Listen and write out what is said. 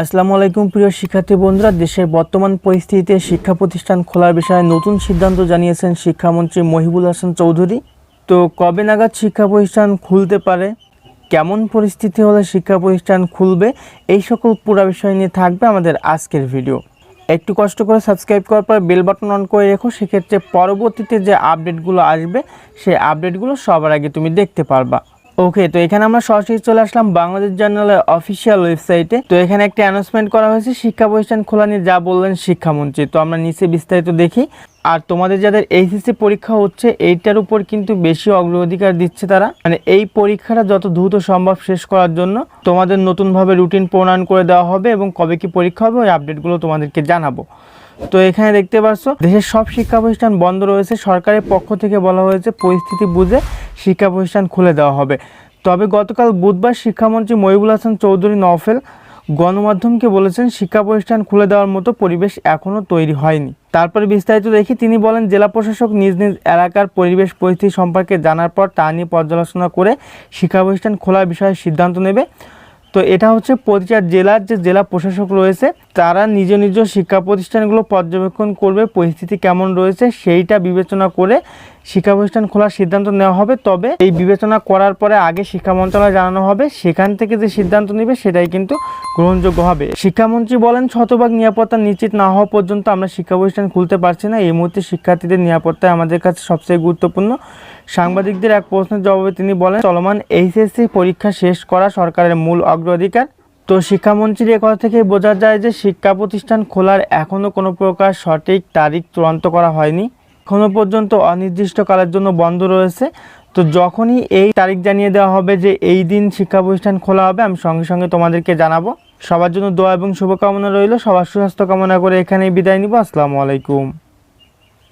আসসালামু আলাইকুম, প্রিয় শিক্ষার্থী বন্ধুরা। দেশের বর্তমান পরিস্থিতিতে শিক্ষা প্রতিষ্ঠান খোলার বিষয়ে নতুন সিদ্ধান্ত জানিয়েছেন শিক্ষামন্ত্রী মহিবুল হাসান চৌধুরী। তো কবে নাগাদ শিক্ষা প্রতিষ্ঠান খুলতে পারে? কেমন পরিস্থিতি হলে শিক্ষা প্রতিষ্ঠান খুলবে? এই সকল পুরা বিষয় নিয়ে থাকবে আমাদের আজকের ভিডিও। একটু কষ্ট করে সাবস্ক্রাইব করার পর বেল বাটন অন করে রেখো। সেক্ষেত্রে পরবর্তীতে যে আপডেটগুলো আসবে, সেই আপডেটগুলো সবার আগে তুমি দেখতে পারবা। ওকে তো এখানে আমরা সরাসরি চলে আসলাম বাংলাদেশ জার্নালের অফিসিয়াল ওয়েবসাইটে তো এখানে একটা অ্যানাউন্সমেন্ট করা হয়েছে শিক্ষা প্রতিষ্ঠান খোলা নিয়ে যা বললেন শিক্ষামন্ত্রী। তো আমরা নিচে বিস্তারিত দেখি। আর তোমাদের যাদের এইচএসসি পরীক্ষা হচ্ছে, এইটার উপর কিন্তু বেশি অগ্রাধিকার দিচ্ছে তারা। মানে এই পরীক্ষাটা যত দ্রুত সম্ভব শেষ করার জন্য তোমাদের নতুনভাবে রুটিন প্রণয়ন করে দেওয়া হবে এবং কবে কি পরীক্ষা হবে, ওই আপডেটগুলো তোমাদেরকে জানাব। তো এখানে দেখতে পাচ্ছ দেশের সব শিক্ষা প্রতিষ্ঠান বন্ধ রয়েছে। সরকারের পক্ষ থেকে বলা হয়েছে, পরিস্থিতি বুঝে শিক্ষা প্রতিষ্ঠান খুলে দেওয়া হবে। তবে গতকাল বুধবার শিক্ষামন্ত্রী মহিবুল হাসান চৌধুরী নওফেল গণমাধ্যমকে বলেছেন শিক্ষা প্রতিষ্ঠান খুলে দেওয়ার মতো পরিবেশ এখনও তৈরি হয়নি। তারপরে বিস্তারিত দেখি, তিনি বলেন, জেলা প্রশাসক নিজ নিজ এলাকার পরিবেশ পরিস্থিতি সম্পর্কে জানার পর তা নিয়ে পর্যালোচনা করে শিক্ষা প্রতিষ্ঠান খোলার বিষয়ে সিদ্ধান্ত নেবে। তো এটা হচ্ছে প্রতিটা জেলার যে জেলা প্রশাসক রয়েছে, তারা নিজ নিজ শিক্ষা প্রতিষ্ঠানগুলো পর্যবেক্ষণ করবে, পরিস্থিতি কেমন রয়েছে সেইটা বিবেচনা করে শিক্ষা প্রতিষ্ঠান খোলার সিদ্ধান্ত নেওয়া হবে, তবে এই বিবেচনা করার পরে আগে শিক্ষা মন্ত্রণালয় জানানো হবে। সেখান থেকে যে সিদ্ধান্ত নেবে, সেটাই কিন্তু গ্রহণযোগ্য হবে। শিক্ষামন্ত্রী বলেন, শতভাগ নিরাপত্তা নিশ্চিত না হওয়া পর্যন্ত আমরা শিক্ষা প্রতিষ্ঠান খুলতে পারছি না। এই মুহূর্তে শিক্ষার্থীদের নিরাপত্তা আমাদের কাছে সবচেয়ে গুরুত্বপূর্ণ। সাংবাদিকদের এক প্রশ্নের জবাবে তিনি বলেন, চলমান এইচএসসি পরীক্ষা শেষ করা সরকারের মূল অগ্রাধিকার। তো শিক্ষামন্ত্রীর এ কথা থেকে বোঝা যায় যে শিক্ষা প্রতিষ্ঠান খোলার এখনও কোনো প্রকার সঠিক তারিখ চূড়ান্ত করা হয়নি। এখনও পর্যন্ত অনির্দিষ্টকালের জন্য বন্ধ রয়েছে। তো যখনই এই তারিখ জানিয়ে দেওয়া হবে যে এই দিন শিক্ষা প্রতিষ্ঠান খোলা হবে, আমি সঙ্গে সঙ্গে তোমাদেরকে জানাব। সবার জন্য দোয়া এবং শুভকামনা রইল। সবার সুস্বাস্থ্য কামনা করে এখানেই বিদায় নিব। আসসালামু আলাইকুম।